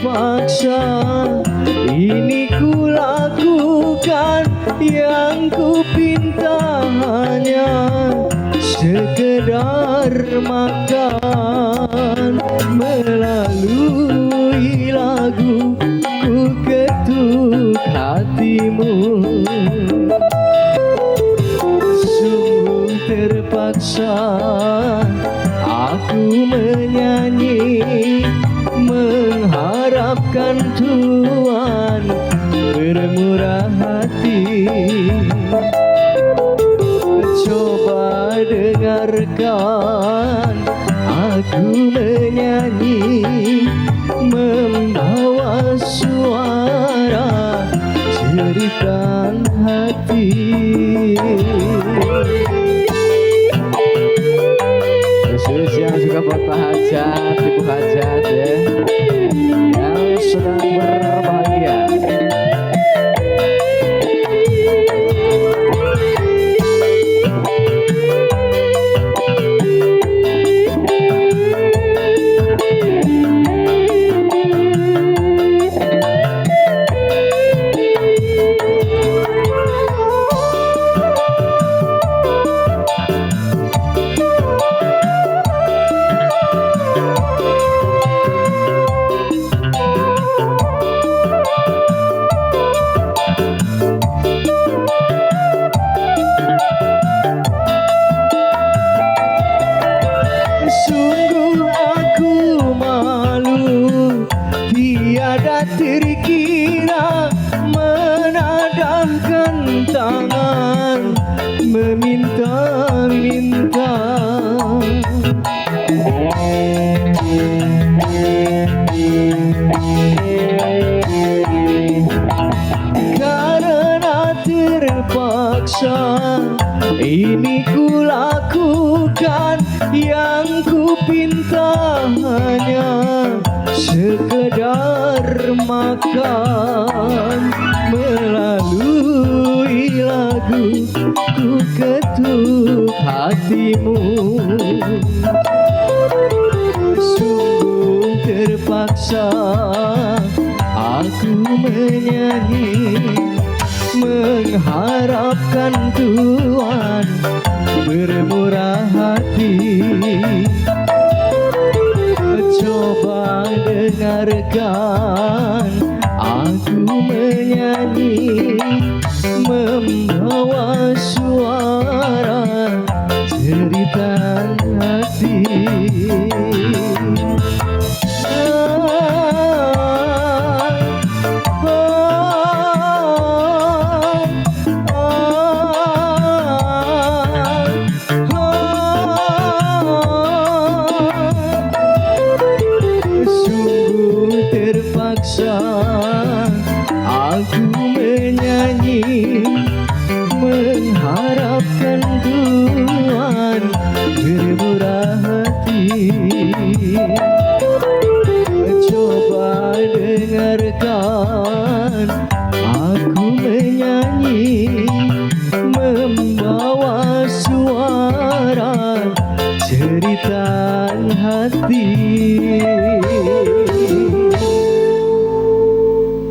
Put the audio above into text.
terpaksa. Ini ku lakukan yang ku pinta hanya Sekedar makan. Melalui lagu ku ketuk hatimu. Sungguh terpaksa aku menyanyi Mengharapkan Tuhan bermurah hati. Coba dengarkan aku menyanyi Membawa suara cerita hati. Khusus yang juga buat Pak Hajat, Ibu Hajat ya. Yang Shabbat terkira Menadahkan tangan Meminta-minta. Karena terpaksa Ini ku lakukan Yang ku pinta hanya Sekedar makan Melalui lagu Ku ketuk hatimu. Sungguh terpaksa Aku menyanyi Mengharapkan Tuhan Bermurah hati dengarkan Aku menyanyi Membawa suara cerita hati mengharapkan Tuhan bermurah hati. Coba dengarkan aku menyanyi membawa suara cerita hati.